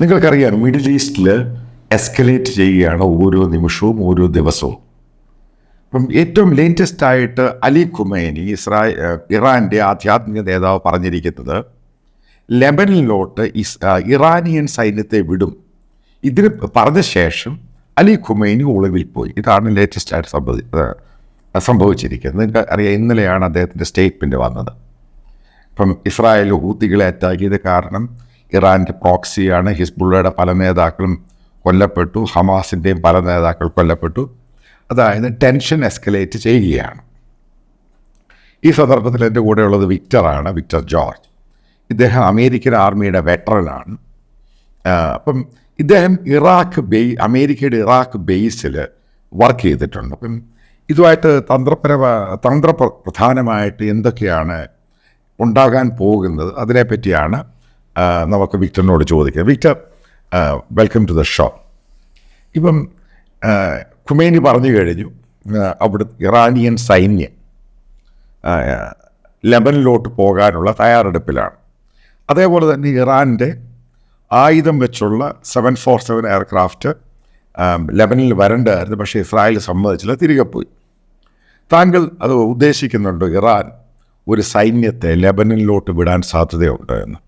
നിങ്ങൾക്കറിയാം മിഡിൽ ഈസ്റ്റിൽ എസ്കലേറ്റ് ചെയ്യുകയാണ് ഓരോ നിമിഷവും ഓരോ ദിവസവും. അപ്പം ഏറ്റവും ലേറ്റസ്റ്റ് ആയിട്ട് അലി ഖുമൈനി ഇസ്രായേൽ ഇറാന്റെ ആധ്യാത്മിക നേതാവ് പറഞ്ഞിരിക്കുന്നത് ലെബനിലോട്ട് ഇസ് ഇറാനിയൻ സൈന്യത്തെ വിടും. ഇതിന് പറഞ്ഞ ശേഷം അലി ഖുമൈനി ഒളിവിൽ പോയി. ഇതാണ് ലേറ്റസ്റ്റ് ആയിട്ട് സംഭവി സംഭവിച്ചിരിക്കുന്നത്. നിങ്ങൾക്ക് അറിയാം ഇന്നലെയാണ് അദ്ദേഹത്തിന്റെ സ്റ്റേറ്റ്മെന്റ് വന്നത്. ഇപ്പം ഇസ്രായേൽ ഹൂത്തികളെ അറ്റാക്ക് ചെയ്ത കാരണം ഇറാന്റെ പ്രോക്സിയാണ് ഹിസ്ബുള്ളയുടെ പല നേതാക്കളും കൊല്ലപ്പെട്ടു ഹമാസിന്റെയും പല നേതാക്കൾ കൊല്ലപ്പെട്ടു. അതായത് ടെൻഷൻ എസ്കലേറ്റ് ചെയ്യുകയാണ്. ഈ സന്ദർഭത്തിൽ എന്റെ കൂടെയുള്ളത് വിക്ടറാണ് വിക്ടർ ജോർജ്. ഇദ്ദേഹം അമേരിക്കൻ ആർമിയുടെ വെറ്ററനാണ്. അപ്പം ഇദ്ദേഹം ഇറാഖ് ബേ അമേരിക്കയുടെ ഇറാഖ് ബേസിൽ വർക്ക് ചെയ്തിട്ടുണ്ട്. അപ്പം ഇതുമായിട്ട് തന്ത്രപരമ തന്ത്ര പ്രധാനമായിട്ട് എന്തൊക്കെയാണ് ഉണ്ടാകാൻ പോകുന്നത്? അതിനെപ്പറ്റിയാണ് നമുക്ക് വിക്ടറിനോട് ചോദിക്കാം. Victor welcome to the show ഇപ്പം ഖുമേനി പറഞ്ഞു കഴിഞ്ഞു അവിടെ ഇറാനിയൻ സൈന്യം ലെബനിലോട്ട് പോകാനുള്ള തയ്യാറെടുപ്പിലാണ്. അതേപോലെ തന്നെ ഇറാന്റെ ആയുധം വെച്ചുള്ള സെവൻ ഫോർ സെവൻ എയർക്രാഫ്റ്റ് ലെബനിൽ വരണ്ടായിരുന്നു പക്ഷേ ഇസ്രായേൽ സമ്മതിച്ചില്ല തിരികെ പോയി. താങ്കൾ അത് ഉദ്ദേശിക്കുന്നുണ്ടോ ഇറാൻ ഒരു സൈന്യത്തെ ലെബനിലോട്ട് വിടാൻ സാധ്യതയുണ്ട് എന്ന്?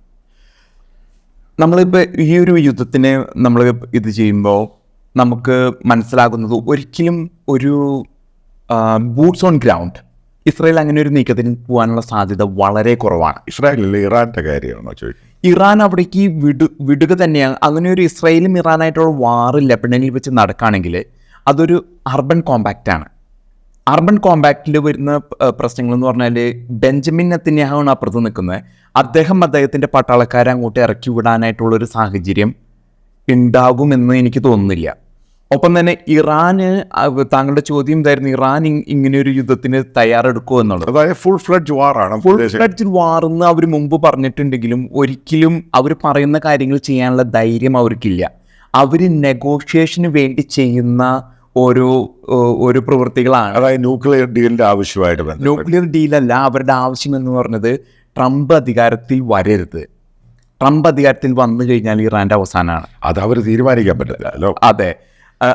നമ്മളിപ്പോൾ ഈ ഒരു യുദ്ധത്തിന് നമ്മൾ ഇത് ചെയ്യുമ്പോൾ നമുക്ക് മനസ്സിലാകുന്നത് ഒരിക്കലും ഒരു ബൂട്ട്സ് ഓൺ ഗ്രൗണ്ട് ഇസ്രായേൽ അങ്ങനെ ഒരു നീക്കത്തിന് പോകാനുള്ള സാധ്യത വളരെ കുറവാണ്. ഇസ്രായേലിൽ ഇറാന്റെ കാര്യമാണോ ചോദിക്കുന്നത്? ഇറാൻ അവിടേക്ക് വിടു വിടുക തന്നെയാണ്. അങ്ങനെ ഒരു ഇസ്രായേലും ഇറാനായിട്ടുള്ള വാറ് ലെബനനിൽ വെച്ച് നടക്കുകയാണെങ്കിൽ അതൊരു അർബൻ കോമ്പാക്റ്റ് ആണ്. അർബൻ കോമ്പാക്റ്റിൽ വരുന്ന പ്രശ്നങ്ങൾ എന്ന് പറഞ്ഞാൽ ബെഞ്ചമിൻ നെത്തന്യാഹാണ് അപ്പുറത്ത് നിൽക്കുന്നത്. അദ്ദേഹം അദ്ദേഹത്തിന്റെ പട്ടാളക്കാരെ അങ്ങോട്ട് ഇറക്കി വിടാനായിട്ടുള്ള ഒരു സാഹചര്യം ഉണ്ടാകുമെന്ന് എനിക്ക് തോന്നുന്നില്ല. ഒപ്പം തന്നെ ഇറാന് താങ്കളുടെ ചോദ്യം ഇതായിരുന്നു ഇറാൻ ഇങ്ങനെ ഒരു യുദ്ധത്തിന് തയ്യാറെടുക്കുമോ എന്നുള്ളത്? അതായത് ഫുൾ ഫ്ലഡ്ജ് വാറാണ് ഫുൾ ഫ്ലഡ്ജ് വാർ എന്ന് അവർ മുമ്പ് പറഞ്ഞിട്ടുണ്ടെങ്കിലും ഒരിക്കലും അവർ പറയുന്ന കാര്യങ്ങൾ ചെയ്യാനുള്ള ധൈര്യം അവർക്കില്ല. അവർ നെഗോഷിയേഷന് വേണ്ടി ചെയ്യുന്ന ഏഹ്, ഒരു പ്രവൃത്തികളാണ്. അതായത് ന്യൂക്ലിയർ ഡീലിന്റെ ആവശ്യമായിട്ട് ന്യൂക്ലിയർ ഡീലല്ല അവരുടെ ആവശ്യം എന്ന് പറഞ്ഞത് ട്രംപ് അധികാരത്തിൽ വരരുത്. ട്രംപ് അധികാരത്തിൽ വന്നു കഴിഞ്ഞാൽ ഇറാന്റെ അവസാനമാണ്. അത് അവർ തീരുമാനിക്കാൻ പറ്റില്ല അതെ.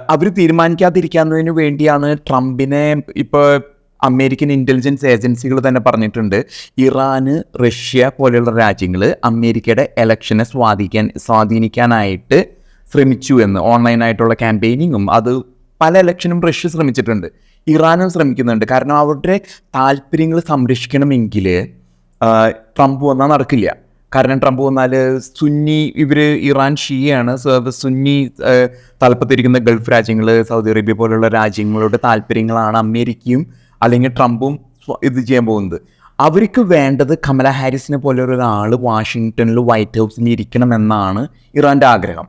അവർ തീരുമാനിക്കാതിരിക്കുന്നതിന് വേണ്ടിയാണ് ട്രംപിനെ ഇപ്പോൾ അമേരിക്കൻ ഇന്റലിജൻസ് ഏജൻസികൾ തന്നെ പറഞ്ഞിട്ടുണ്ട്. ഇറാന് റഷ്യ പോലെയുള്ള രാജ്യങ്ങൾ അമേരിക്കയുടെ ഇലക്ഷനെ സ്വാധീനിക്കാൻ സ്വാധീനിക്കാനായിട്ട് ശ്രമിച്ചു എന്ന്. ഓൺലൈനായിട്ടുള്ള ക്യാമ്പയിനിങ്ങും അത് പല ഇലക്ഷനും റഷ്യ ശ്രമിച്ചിട്ടുണ്ട്. ഇറാനും ശ്രമിക്കുന്നുണ്ട്. കാരണം അവരുടെ താല്പര്യങ്ങൾ സംരക്ഷിക്കണമെങ്കിൽ ട്രംപ് വന്നാൽ നടക്കില്ല. കാരണം ട്രംപ് വന്നാൽ സുന്നി ഇവർ ഇറാൻ ഷിയാണ് സുന്നി തലപ്പത്തിരിക്കുന്ന ഗൾഫ് രാജ്യങ്ങൾ സൗദി അറേബ്യ പോലുള്ള രാജ്യങ്ങളുടെ താല്പര്യങ്ങളാണ് അമേരിക്കയും അല്ലെങ്കിൽ ട്രംപും ഇത് ചെയ്യാൻ പോകുന്നത്. അവർക്ക് വേണ്ടത് കമല ഹാരിസിനെ പോലെ ഒരാൾ വാഷിങ്ടണിൽ വൈറ്റ് ഹൗസിൽ ഇരിക്കണം എന്നാണ് ഇറാന്റെ ആഗ്രഹം.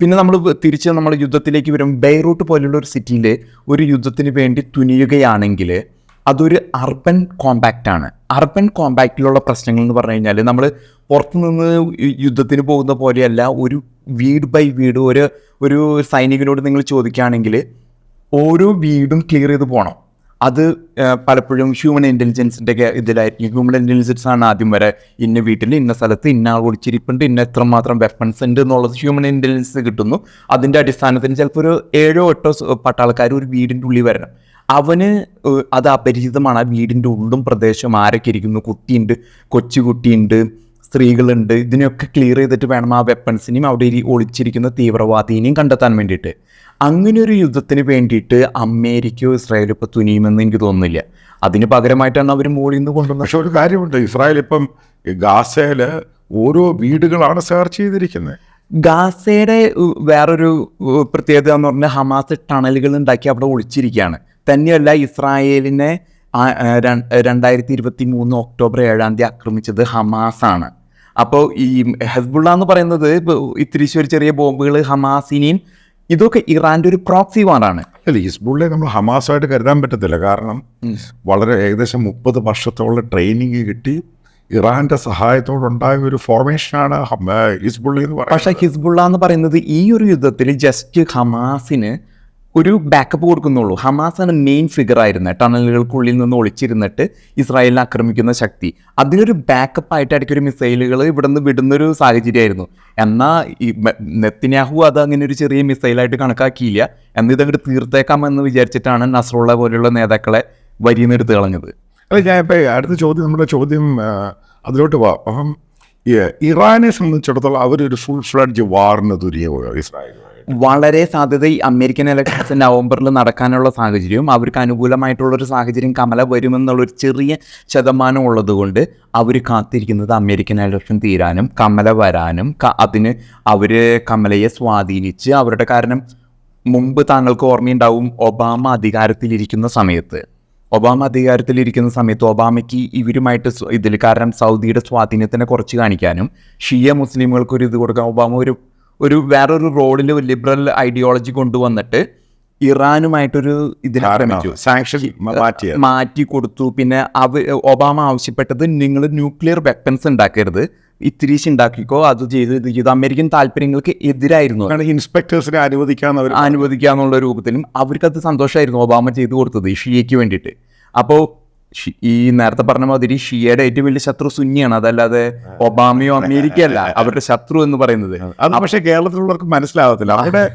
പിന്നെ നമ്മൾ തിരിച്ച് നമ്മൾ യുദ്ധത്തിലേക്ക് വരും ബെയ്റൂട്ട് പോലുള്ള ഒരു സിറ്റിയിൽ ഒരു യുദ്ധത്തിന് വേണ്ടി തുനിയുകയാണെങ്കിൽ അതൊരു അർബൻ കോമ്പാക്റ്റ് ആണ്. അർബൻ കോമ്പാക്റ്റിലുള്ള പ്രശ്നങ്ങൾ എന്ന് പറഞ്ഞു കഴിഞ്ഞാൽ നമ്മൾ പുറത്തുനിന്ന് നിന്ന് യുദ്ധത്തിന് പോകുന്ന പോലെയല്ല ഒരു വീട് ബൈ വീട് ഒരു ഒരു സൈനികനോട് നിങ്ങൾ ചോദിക്കുകയാണെങ്കിൽ ഓരോ വീടും ക്ലിയർ ചെയ്ത് പോകണം അത് പലപ്പോഴും ഹ്യൂമൻ ഇന്റലിജൻസിന്റെ ഇതിലായിരിക്കും. ഹ്യൂമൻ ഇന്റലിജൻസ് ആണ് ആദ്യം വരെ ഇന്ന വീട്ടിൽ ഇന്ന സ്ഥലത്ത് ഇന്ന ആൾ ഒളിച്ചിരിപ്പുണ്ട് ഇന്ന എത്രമാത്രം വെപ്പൺസ് ഉണ്ട് എന്നുള്ളത് ഹ്യൂമൻ ഇന്റലിജൻസ് കിട്ടുന്നു. അതിന്റെ അടിസ്ഥാനത്തിൽ ചിലപ്പോൾ ഒരു ഏഴോ എട്ടോ പട്ടാൾക്കാർ ഒരു വീടിന്റെ ഉള്ളിൽ വരണം. അവന് അത് അപരിചിതമാണ്. ആ വീടിന്റെ ഉള്ളും പ്രദേശം ആരൊക്കെ ഇരിക്കുന്നു? കുട്ടിയുണ്ട് കൊച്ചുകുട്ടിയുണ്ട് സ്ത്രീകളുണ്ട്. ഇതിനെയൊക്കെ ക്ലിയർ ചെയ്തിട്ട് വേണം ആ വെപ്പൺസിനെയും അവിടെ ഒളിച്ചിരിക്കുന്ന തീവ്രവാദിനെയും കണ്ടെത്താൻ വേണ്ടിയിട്ട്. അങ്ങനെ ഒരു യുദ്ധത്തിന് വേണ്ടിയിട്ട് അമേരിക്കയോ ഇസ്രായേലോ ഇപ്പോൾ തുനിയുമെന്ന് എനിക്ക് തോന്നുന്നില്ല. അതിന് പകരമായിട്ടാണ് അവർ മുകളിൽ നിന്ന് കൊണ്ടുവന്നത് പക്ഷെ ഒരു കാര്യമുണ്ട്. ഇസ്രായേൽ ഇപ്പം ഗാസയിൽ ഓരോ വീടുകളാണ് സെർച്ച് ചെയ്തിരിക്കുന്നത് ഗാസയുടെ വേറൊരു പ്രത്യേകത എന്ന് പറഞ്ഞാൽ ഹമാസ് ടണലുകൾ ഉണ്ടാക്കി അവിടെ ഒളിച്ചിരിക്കുകയാണ്. തന്നെയല്ല ഇസ്രായേലിനെ രണ്ടായിരത്തി ഇരുപത്തി മൂന്ന് ഒക്ടോബർ ഏഴാം തീയതി ആക്രമിച്ചത് ഹമാസാണ് അപ്പോൾ ഈ ഹെസ്ബുള്ള എന്ന് പറയുന്നത് ഇത്തിരി ഒരു ചെറിയ ബോംബുകൾ ഹമാസിനെയും ഇതൊക്കെ ഇറാന്റെ ഒരു പ്രോക്സി വാറാണ് അല്ല ഹിസ്ബുള്ളെ നമ്മൾ ഹമാസായിട്ട് കരുതാൻ പറ്റത്തില്ല. കാരണം വളരെ ഏകദേശം മുപ്പത് വർഷത്തോളം ട്രെയിനിങ് കിട്ടി. ഇറാന്റെ സഹായത്തോടുണ്ടായ ഒരു ഫോർമേഷനാണ് ഹിസ്ബുള്ള ഹിസ്ബുള്ളി എന്ന് പറയുന്നത്. പക്ഷേ ഹിസ്ബുള്ള എന്ന് പറയുന്നത് ഈ ഒരു യുദ്ധത്തിൽ ജസ്റ്റ് ഹമാസിന് ഒരു ബാക്കപ്പ് കൊടുക്കുന്നുള്ളൂ. ആണ് മെയിൻ ഫിഗർ ആയിരുന്നത് ടണലുകൾക്കുള്ളിൽ നിന്ന് ഒളിച്ചിരുന്നിട്ട് ഇസ്രായേലിനെ ആക്രമിക്കുന്ന ശക്തി. അതിനൊരു ബാക്കപ്പ് ആയിട്ട് ഇടയ്ക്ക് ഒരു മിസൈലുകൾ ഇവിടെ നിന്ന് വിടുന്നൊരു സാഹചര്യമായിരുന്നു. എന്നാൽ ഈ നെത്തിനാഹു അത് അങ്ങനെ ഒരു ചെറിയ മിസൈലായിട്ട് കണക്കാക്കിയില്ല. എന്നാൽ ഇതങ്ങോട്ട് തീർത്തേക്കാമെന്ന് വിചാരിച്ചിട്ടാണ് നസ്രുള്ള പോലെയുള്ള നേതാക്കളെ വരിയിൽ നിന്ന് എടുത്ത് കളഞ്ഞത്. അല്ല ഞാൻ ഇപ്പം അടുത്ത ചോദ്യം നമ്മുടെ ചോദ്യം അതിലോട്ട് പോവാം. അപ്പം ഇറാനെ സംബന്ധിച്ചിടത്തോളം അവരൊരു ഫുൾ ഫ്ലഡ്ജ് വാറിന് തുരിയോ ഇസ്രായേലുമായിട്ട് വളരെ സാധ്യത ഈ അമേരിക്കൻ ഇലക്ഷൻസ് നവംബറിൽ നടക്കാനുള്ള സാഹചര്യവും അവർക്ക് അനുകൂലമായിട്ടുള്ളൊരു സാഹചര്യം കമല വരുമെന്നുള്ളൊരു ചെറിയ ശതമാനം ഉള്ളതുകൊണ്ട് അവർ കാത്തിരിക്കുന്നത് അമേരിക്കൻ ഇലക്ഷൻ തീരാനും കമല വരാനും അതിന് അവർ കമലയെ സ്വാധീനിച്ച് അവരുടെ കാരണം മുമ്പ് താങ്കൾക്ക് ഓർമ്മയുണ്ടാവും ഒബാമ അധികാരത്തിലിരിക്കുന്ന സമയത്ത്. ഒബാമ അധികാരത്തിലിരിക്കുന്ന സമയത്ത് ഒബാമയ്ക്ക് ഇവരുമായിട്ട് ഇതിൽ കാരണം സൗദിയുടെ സ്വാധീനത്തിനെ കുറച്ച് കാണിക്കാനും ഷിയ മുസ്ലിമുകൾക്ക് ഒരു ഇത് കൊടുക്കാൻ ഒബാമ ഒരു ഒരു വേറൊരു റോഡിൽ ലിബറൽ ഐഡിയോളജി കൊണ്ടുവന്നിട്ട് ഇറാനുമായിട്ടൊരു ഇതിനെ സാങ്ഷൻ മാറ്റി കൊടുത്തു. പിന്നെ അവ ഒബാമ ആവശ്യപ്പെട്ടത് നിങ്ങൾ ന്യൂക്ലിയർ വെപ്പൺസ് ഉണ്ടാക്കരുത്. ഇത്തിരീശ് ഉണ്ടാക്കിക്കോ അത് ചെയ്ത് ഇത് ചെയ്ത്. അമേരിക്കൻ താല്പര്യങ്ങൾക്ക് എതിരായിരുന്നു. ഇൻസ്പെക്ടേഴ്സിനെ അനുവദിക്കാൻ അനുവദിക്കാന്നുള്ള രൂപത്തിലും അവർക്കത് സന്തോഷമായിരുന്നു ഒബാമ ചെയ്തു കൊടുത്തത് ഷിയയ്ക്ക് വേണ്ടിയിട്ട്. അപ്പോൾ ഈ നേരത്തെ പറഞ്ഞ മാതിരി ഷിയയുടെ ഏറ്റവും വലിയ ശത്രു സുന്നിയാണ്. അതല്ലാതെ ഒബാമയോ അമേരിക്കയല്ല അവരുടെ ശത്രു എന്ന് പറയുന്നത്. അത് പക്ഷേ കേരളത്തിലുള്ളവർക്ക് മനസ്സിലാവത്തില്ല. അവിടെ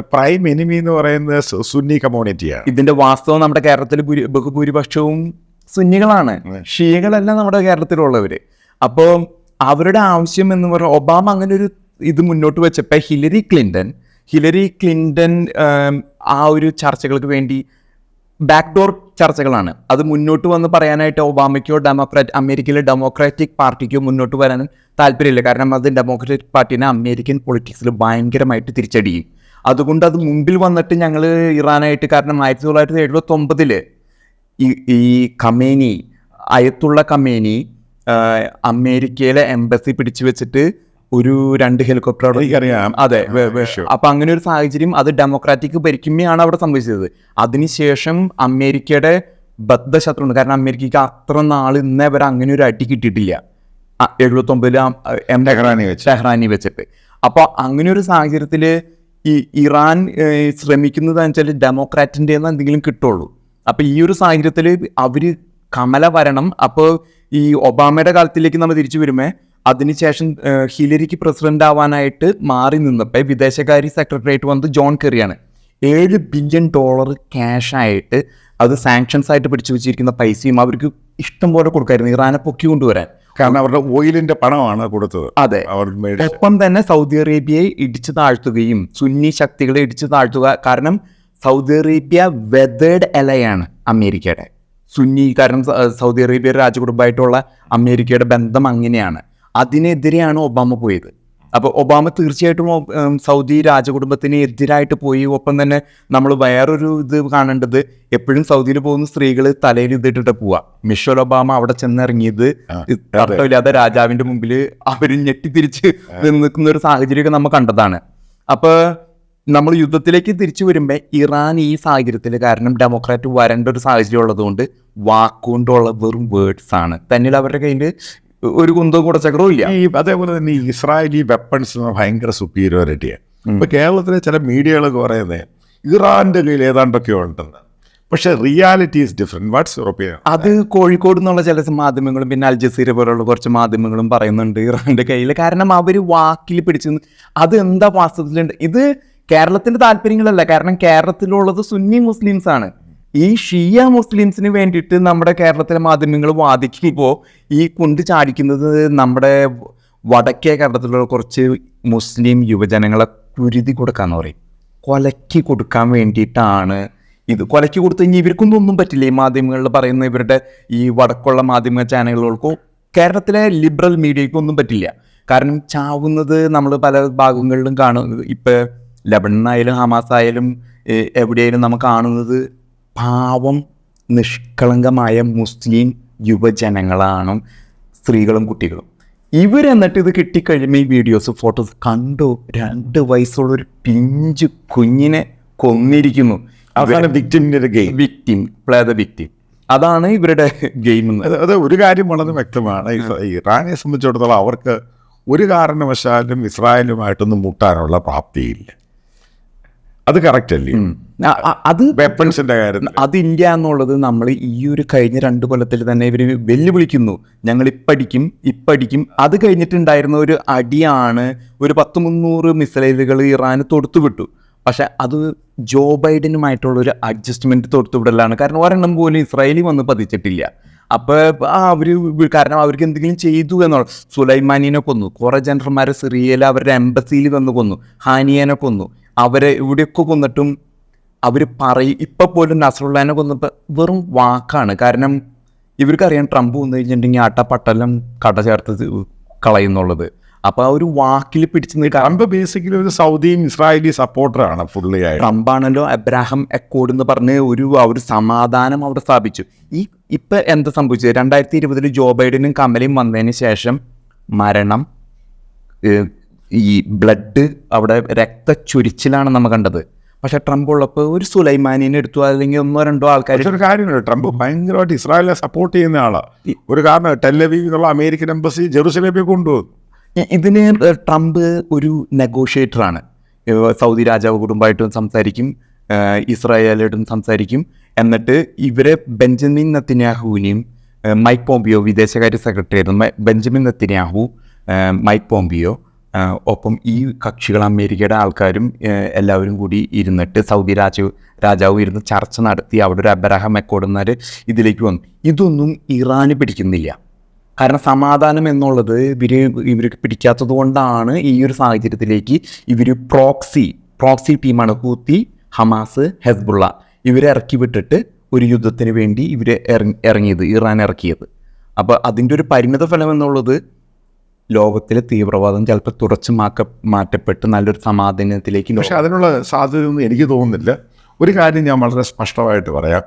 പ്രൈം എനിമി എന്ന് പറയുന്നത് സുന്നി കമ്മ്യൂണിറ്റിയാണ്. ഇതിന്റെ വാസ്തവം നമ്മുടെ കേരളത്തിൽ ഭൂരി- ബഹുഭൂരിപക്ഷവും സുന്നികളാണ്. ഷിയകളല്ല നമ്മുടെ കേരളത്തിലുള്ളവര്. അപ്പോൾ അവരുടെ ആവശ്യം എന്ന് പറഞ്ഞാൽ ഒബാമ അങ്ങനെ ഒരു ഇത് മുന്നോട്ട് വെച്ചപ്പോൾ ഹിലരി ക്ലിന്റൺ ഹിലരി ക്ലിന്റൺ ആ ഒരു ചർച്ചകൾക്ക് വേണ്ടി ബാക്ക്ഡോർ ചർച്ചകളാണ്. അത് മുന്നോട്ട് വന്ന് പറയാനായിട്ട് ഒബാമയ്ക്കോ ഡെമോക്രാറ്റ് അമേരിക്കയിലെ ഡെമോക്രാറ്റിക് പാർട്ടിക്കോ മുന്നോട്ട് വരാൻ താല്പര്യമില്ല. കാരണം അത് ഡെമോക്രാറ്റിക് പാർട്ടിനെ അമേരിക്കൻ പൊളിറ്റിക്സിൽ ഭയങ്കരമായിട്ട് തിരിച്ചടിയും അതുകൊണ്ട് അത് മുമ്പിൽ വന്നിട്ട് ഞങ്ങൾ ഇറാനായിട്ട് കാരണം ആയിരത്തി തൊള്ളായിരത്തി എഴുപത്തി ഒമ്പതിൽ ഈ ഈ കമേനി അയത്തുള്ള കമേനി അമേരിക്കയിലെ എംബസി പിടിച്ചു വെച്ചിട്ട് ഒരു രണ്ട് ഹെലികോപ്റ്റർ എനിക്കറിയാം. അതെ അപ്പൊ അങ്ങനെ ഒരു സാഹചര്യം അത് ഡെമോക്രാറ്റിക് ഭരിക്കുമ്പോഴാണ് അവിടെ സംഭവിച്ചത്. അതിനുശേഷം അമേരിക്കയുടെ ബദ്ധശത്രുണ്ട്. കാരണം അമേരിക്കക്ക് അത്ര നാൾ ഇന്നേ വരെ അങ്ങനെ ഒരു അടി കിട്ടിയിട്ടില്ല. എഴുപത്തി ഒമ്പതിൽ ടെഹ്റാനി വെച്ച്. ടെഹ്റാനി വെച്ചിട്ട്. അപ്പോൾ അങ്ങനെ ഒരു സാഹചര്യത്തിൽ ഈ ഇറാൻ ശ്രമിക്കുന്നത് വെച്ചാൽ ഡെമോക്രാറ്റിന്റെ എന്തെങ്കിലും കിട്ടുള്ളൂ. അപ്പോൾ ഈ ഒരു സാഹചര്യത്തിൽ അവർ കമല വരണം. അപ്പോൾ ഈ ഒബാമയുടെ കാലത്തിലേക്ക് നമ്മൾ തിരിച്ചു വരുമേ. അതിനുശേഷം ഹിലരിക്ക് പ്രസിഡന്റ് ആവാനായിട്ട് മാറി നിന്നപ്പോൾ വിദേശകാര്യ സെക്രട്ടറിയായിട്ട് വന്നത് ജോൺ കെറിയാണ്. ഏഴ് ബില്യൺ ഡോളർ ക്യാഷായിട്ട് അത് സാങ്ഷൻസ് ആയിട്ട് പിടിച്ചു വെച്ചിരിക്കുന്ന പൈസയും അവർക്ക് ഇഷ്ടം പോലെ കൊടുക്കായിരുന്നു ഇറാനെ പൊക്കി കൊണ്ടുവരാൻ. കാരണം അവരുടെ ഓയിലിന്റെ പണമാണ് കൊടുത്തത്. അതെ. ഒപ്പം തന്നെ സൗദി അറേബ്യയെ ഇടിച്ചു താഴ്ത്തുകയും സുന്നി ശക്തികളെ ഇടിച്ചു താഴ്ത്തുക കാരണം സൗദി അറേബ്യ വെതേഡ് എലയാണ് അമേരിക്കയുടെ. സുന്നി കാരണം സൗദി അറേബ്യ രാജകുടുംബമായിട്ടുള്ള അമേരിക്കയുടെ ബന്ധം അങ്ങനെയാണ്. അതിനെതിരെയാണ് ഒബാമ പോയത്. അപ്പോൾ ഒബാമ തീർച്ചയായിട്ടും സൗദി രാജകുടുംബത്തിന് എതിരായിട്ട് പോയി. ഒപ്പം തന്നെ നമ്മൾ വേറൊരു ഇത് കാണേണ്ടത് എപ്പോഴും സൗദിയിൽ പോകുന്ന സ്ത്രീകൾ തലയിൽ ഇതിട്ടിട്ട് പോവാ. മിഷൽ ഒബാമ അവിടെ ചെന്നിറങ്ങിയത് അർത്ഥമില്ലാതെ രാജാവിന്റെ മുമ്പിൽ അവർ ഞെട്ടിത്തിരിച്ച് നിൽക്കുന്ന ഒരു സാഹചര്യമൊക്കെ നമ്മൾ കണ്ടതാണ്. അപ്പോൾ നമ്മൾ യുദ്ധത്തിലേക്ക് തിരിച്ചു വരുമ്പോൾ ഇറാൻ ഈ സാഹചര്യത്തിൽ കാരണം ഡെമോക്രാറ്റ് വരേണ്ട ഒരു സാഹചര്യം ഉള്ളതുകൊണ്ട് വാക്കുകൊണ്ടുള്ള വെറും വേർഡ്സ് ആണ്. തന്നിൽ അവരുടെ കയ്യിൽ ഒരു കുന്തവും കൂടെ ചക്രവും ഇല്ല. ഈ അതേപോലെ തന്നെ ഈ ഇസ്രായേലി വെപ്പൺസ് ഭയങ്കര സുപ്പീരിയോറിറ്റിയാണ് ഇപ്പൊ കേരളത്തിലെ ചില മീഡിയകളൊക്കെ പറയുന്നത് ഇറാന്റെ കയ്യിൽ ഏതാണ്ടൊക്കെ ഉണ്ടെന്ന്. പക്ഷെ reality is different what's European അത് കോഴിക്കോട് നിന്നുള്ള ചില മാധ്യമങ്ങളും പിന്നെ അൽജസീര പോലുള്ള കുറച്ച് മാധ്യമങ്ങളും പറയുന്നുണ്ട് ഇറാന്റെ കയ്യിൽ. കാരണം അവർ വാക്കിൽ പിടിച്ച് അത് എന്താ വാസ്തവത്തിലുണ്ട്? ഇത് കേരളത്തിന്റെ താല്പര്യങ്ങളല്ല. കാരണം കേരളത്തിലുള്ളത് സുന്നി മുസ്ലിംസ് ആണ് ഈ ഷിയ മുസ്ലിംസിന് വേണ്ടിയിട്ട് നമ്മുടെ കേരളത്തിലെ മാധ്യമങ്ങൾ വാദിക്കുമ്പോൾ ഈ കുണ്ട് ചാടിക്കുന്നത് നമ്മുടെ വടക്കേ കേരളത്തിലുള്ള കുറച്ച് മുസ്ലിം യുവജനങ്ങളെ കുരുതി കൊടുക്കാന്ന് പറയും. കൊലക്കി കൊടുക്കാൻ വേണ്ടിയിട്ടാണ് ഇത്. കൊലക്കി കൊടുത്തു കഴിഞ്ഞാൽ ഇവർക്കൊന്നും ഒന്നും പറ്റില്ല. ഈ മാധ്യമങ്ങളിൽ പറയുന്ന ഇവരുടെ ഈ വടക്കുള്ള മാധ്യമ ചാനലുകൾക്കോ കേരളത്തിലെ ലിബറൽ മീഡിയയ്ക്കൊന്നും പറ്റില്ല. കാരണം ചാവുന്നത് നമ്മൾ പല ഭാഗങ്ങളിലും കാണുന്നത്. ഇപ്പം ലബണനായാലും ഹമാസ് ആയാലും ഏഹ്, എവിടെയായാലും നമ്മൾ കാണുന്നത് പാവം നിഷ്കളങ്കമായ മുസ്ലിം യുവജനങ്ങളാണ് സ്ത്രീകളും കുട്ടികളും. ഇവരെന്നിട്ട് ഇത് കിട്ടിക്കഴിയുമ്പോൾ ഈ വീഡിയോസ് ഫോട്ടോസ് കണ്ടു. രണ്ട് വയസ്സുള്ള ഒരു പിഞ്ചു കുഞ്ഞിനെ കൊന്നിരിക്കുന്നു. അവസാനം game victim play the victim അതാണ് ഇവരുടെ ഗെയിം എന്ന്. അത് ഒരു കാര്യം വളരെ വ്യക്തമാണ്. ഇറാനെ സംബന്ധിച്ചിടത്തോളം അവർക്ക് ഒരു കാരണവശാലും ഇസ്രായേലുമായിട്ടൊന്നും മുട്ടാനുള്ള പ്രാപ്തിയില്ല. അത് കറക്റ്റ് അല്ലേ? അത് വെപ്പൺസിന്റെ കാര്യം അത് ഇന്ത്യ എന്നുള്ളത് നമ്മൾ ഈ ഒരു കഴിഞ്ഞ രണ്ട് കൊല്ലത്തിൽ തന്നെ ഇവർ വെല്ലുവിളിക്കുന്നു. ഞങ്ങൾ ഇപ്പടിക്കും ഇപ്പടിക്കും. അത് കഴിഞ്ഞിട്ടുണ്ടായിരുന്ന ഒരു അടിയാണ് ഒരു പത്ത് മുന്നൂറ് മിസൈലുകൾ ഇറാന് തൊടുത്തുവിട്ടു. പക്ഷെ അത് ജോ ബൈഡനുമായിട്ടുള്ള ഒരു അഡ്ജസ്റ്റ്മെന്റ് തൊടുത്തുവിടലാണ്. കാരണം ഒരെണ്ണം പോലും ഇസ്രായേലി വന്ന് പതിച്ചിട്ടില്ല. അപ്പോൾ ആ അവർ കാരണം അവർക്ക് എന്തെങ്കിലും ചെയ്തു എന്നുള്ള സുലൈമാനിനെ കൊന്നു. കുറേ ജനറൽമാരെ സിറിയയിൽ അവരുടെ എംബസിയിൽ വന്ന് കൊന്നു. ഹാനിയനെ കൊന്നു. അവരെ ഇവിടെയൊക്കെ കൊന്നിട്ടും അവർ പറയും ഇപ്പം പോലും നസറുല്ലാനെ കൊന്നപ്പോൾ വെറും വാക്കാണ്. കാരണം ഇവർക്കറിയാം ട്രംപ് വന്നു കഴിഞ്ഞിട്ടുണ്ടെങ്കിൽ പട്ടലം കട ചേർത്ത് കളയുന്നുള്ളത്. അപ്പോൾ ആ ഒരു വാക്കിൽ പിടിച്ചു നിൽക്കുക ട്രംപ് ബേസിക്കലി ഒരു സൗദിയും ഇസ്രായേലി സപ്പോർട്ടറാണ് ഫുള്ളി ട്രംപ് ട്രംപാണല്ലോ അബ്രാഹം അക്കോർഡ് എന്ന് പറഞ്ഞ് ഒരു ആ ഒരു സമാധാനം അവിടെ സ്ഥാപിച്ചു. ഈ ഇപ്പം എന്താ സംഭവിച്ചത്? രണ്ടായിരത്തി ഇരുപതിൽ ജോ ബൈഡനും കമലയും വന്നതിന് ശേഷം മരണം ഈ ബ്ലഡ് അവിടെ രക്തച്ചൊരിച്ചിലാണ് നമ്മൾ കണ്ടത്. പക്ഷെ ട്രംപ് ഉള്ളപ്പോൾ ഒരു സുലൈമാനിനെ എടുത്തു അല്ലെങ്കിൽ ഒന്നോ രണ്ടോ ആൾക്കാർ ഒരു കാര്യമുണ്ട്. ട്രംപ് ഭയങ്കരമായിട്ട് ഇസ്രായേലിനെ സപ്പോർട്ട് ചെയ്യുന്ന ആളാണ് ഒരു കാരണം ടെല്ലവീവ് എന്നുള്ള അമേരിക്കൻ എംബസി ജെറുസലേമിൽ കൊണ്ടുപോകും ഇതിന് ട്രംപ് ഒരു നെഗോഷിയേറ്ററാണ് ആണ്. സൗദി രാജാവ് കുടുംബമായിട്ടും സംസാരിക്കും ഇസ്രായേലായിട്ടും സംസാരിക്കും. എന്നിട്ട് ഇവരെ ബെഞ്ചമിൻ നത്തിനാഹുവിനെയും മൈക്ക് പോംപിയോ വിദേശകാര്യ സെക്രട്ടറി ആയിരുന്നു. ബെഞ്ചമിൻ നത്തിനാഹു മൈക്ക് പോംപിയോ ഒപ്പം ഈ കക്ഷികൾ അമേരിക്കയുടെ ആൾക്കാരും എല്ലാവരും കൂടി ഇരുന്നിട്ട് സൗദി രാജ രാജാവ് ഇരുന്ന് ചർച്ച നടത്തി അവിടെ ഒരു അബ്രഹാം എന്നാൽ ഇതിലേക്ക് വന്നു. ഇതൊന്നും ഇറാന് പിടിക്കുന്നില്ല. കാരണം സമാധാനം എന്നുള്ളത് ഇവർ ഇവർക്ക് പിടിക്കാത്തത് കൊണ്ടാണ് ഈ ഒരു സാഹചര്യത്തിലേക്ക് ഇവർ പ്രോക്സി പ്രോക്സി ടീമാണ് ഹൂത്തി ഹമാസ് ഹെസ്ബുള്ള ഇവരെ ഇറക്കി വിട്ടിട്ട് ഒരു യുദ്ധത്തിന് വേണ്ടി ഇവർ ഇറങ്ങിയത് ഇറാൻ ഇറക്കിയത്. അപ്പോൾ അതിന്റെ ഒരു പരിണിത ഫലം എന്നുള്ളത് ലോകത്തിലെ തീവ്രവാദം ചിലപ്പോൾ തുറച്ചു മാക്ക മാറ്റപ്പെട്ട് നല്ലൊരു സമാധാനത്തിലേക്ക് പക്ഷെ അതിനുള്ള സാധ്യതയൊന്നും എനിക്ക് തോന്നുന്നില്ല. ഒരു കാര്യം ഞാൻ വളരെ സ്പഷ്ടമായിട്ട് പറയാം.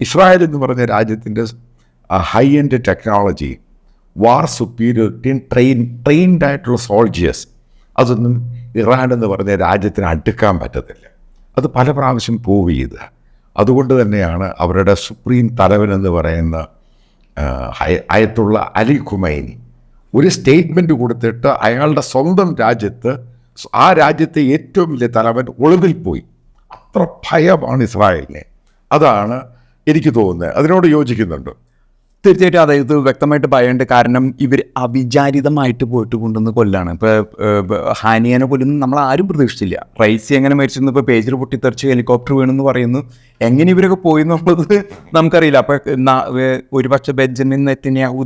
ഇസ്രായേൽ എന്ന് പറഞ്ഞ രാജ്യത്തിന്റെ high end technology war superiority train trained ആയിട്ടുള്ള സോൾജിയേഴ്സ് അതൊന്നും ഇറാൻ എന്ന് പറഞ്ഞ രാജ്യത്തിന് അടുക്കാൻ പറ്റത്തില്ല. അത് പല പ്രാവശ്യം പ്രൂവ് ചെയ്ത്. അതുകൊണ്ട് തന്നെയാണ് അവരുടെ സുപ്രീം തലവൻ എന്ന് പറയുന്ന അയത്തുള്ള അലി ഖുമൈനി ഒരു സ്റ്റേറ്റ്മെന്റ് കൊടുത്തിട്ട് അയാളുടെ സ്വന്തം രാജ്യത്ത് ആ രാജ്യത്തെ ഏറ്റവും വലിയ തലവൻ ഒളിവിൽ പോയി. അത്ര ഭയമാണ് ഇസ്രായേലിനെ. അതാണ് എനിക്ക് തോന്നുന്നത്. അതിനോട് യോജിക്കുന്നുണ്ട്. തീർച്ചയായിട്ടും അതെ ഇത് വ്യക്തമായിട്ട് ഭയമുണ്ട് കാരണം ഇവർ അവിചാരിതമായിട്ട് പോയിട്ട് കൊണ്ടുവന്ന് കൊല്ലാണ്. ഇപ്പോൾ ഹാനിയനെ പോലും നമ്മൾ ആരും പ്രതീക്ഷിച്ചില്ല. റൈസി എങ്ങനെ മരിച്ചിരുന്നു? ഇപ്പോൾ പേജിൽ പൊട്ടിത്തെറിച്ച് ഹെലികോപ്റ്റർ വീണെന്ന് പറയുന്നു. എങ്ങനെ ഇവരൊക്കെ പോയി എന്നുള്ളത് നമുക്കറിയില്ല. അപ്പോൾ ഒരുപക്ഷെ ബെഞ്ചമിൻ നെത്തിന്യാഹു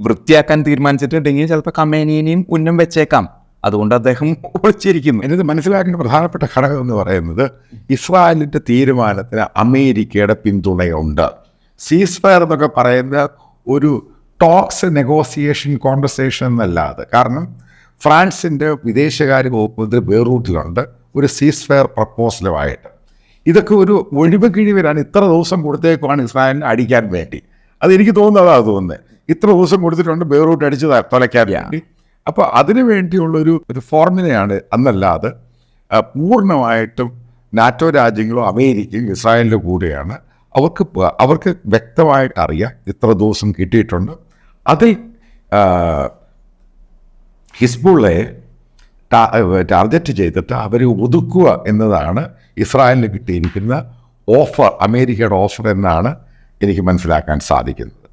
വൃത്തിയാക്കാൻ തീരുമാനിച്ചിട്ടുണ്ടെങ്കിൽ ചിലപ്പോൾ കമേനിയനെയും ഉന്നം വെച്ചേക്കാം. അതുകൊണ്ട് അദ്ദേഹം ഒളിച്ചിരിക്കുന്നു. എന്നത് മനസ്സിലാക്കേണ്ട പ്രധാനപ്പെട്ട ഘടകം എന്ന് പറയുന്നത് ഇസ്രായേലിന്റെ തീരുമാനത്തിന് അമേരിക്കയുടെ പിന്തുണയുണ്ട്. സീസ്ഫയർ എന്നൊക്കെ പറയുന്ന ഒരു ടോക്സ് നെഗോസിയേഷൻ കോൺവെർസേഷൻ എന്നല്ലാതെ. കാരണം ഫ്രാൻസിന്റെ വിദേശകാര്യ വകുപ്പ് മന്ത്രി ബെയ്റൂട്ടിലുണ്ട് ഒരു സീസ് ഫയർ പ്രപ്പോസലുമായിട്ട് ഇതൊക്കെ ഒരു ഒഴിവ് കിഴിവരാണ് ഇത്ര ദിവസം കൊടുത്തേക്കുവാണ് ഇസ്രായേലിനെ അടിക്കാൻ വേണ്ടി. അത് എനിക്ക് തോന്നുന്നതാണ് തോന്നുന്നത് ഇത്ര ദിവസം കൊടുത്തിട്ടുണ്ട് ബേറൂട്ട് അടിച്ച് തുലയ്ക്കാൻ വേണ്ടി. അപ്പോൾ അതിനു വേണ്ടിയുള്ളൊരു ഒരു ഫോർമുലയാണ് അന്നല്ലാതെ പൂർണമായിട്ടും നാറ്റോ രാജ്യങ്ങളും അമേരിക്കയും ഇസ്രായേലിന്റെ കൂടെയാണ്. അവർക്ക് അവർക്ക് വ്യക്തമായിട്ട് അറിയാം ഇത്ര ദിവസം കിട്ടിയിട്ടുണ്ട്. അതിൽ ഹിസ്ബുള്ളയെ ടാർഗറ്റ് ചെയ്തിട്ട് അവരെ ഒതുക്കുക എന്നതാണ് ഇസ്രായേലിന് കിട്ടിയിരിക്കുന്ന ഓഫർ അമേരിക്കയുടെ ഓഫർ എന്നാണ് എനിക്ക് മനസ്സിലാക്കാൻ സാധിക്കുന്നത്.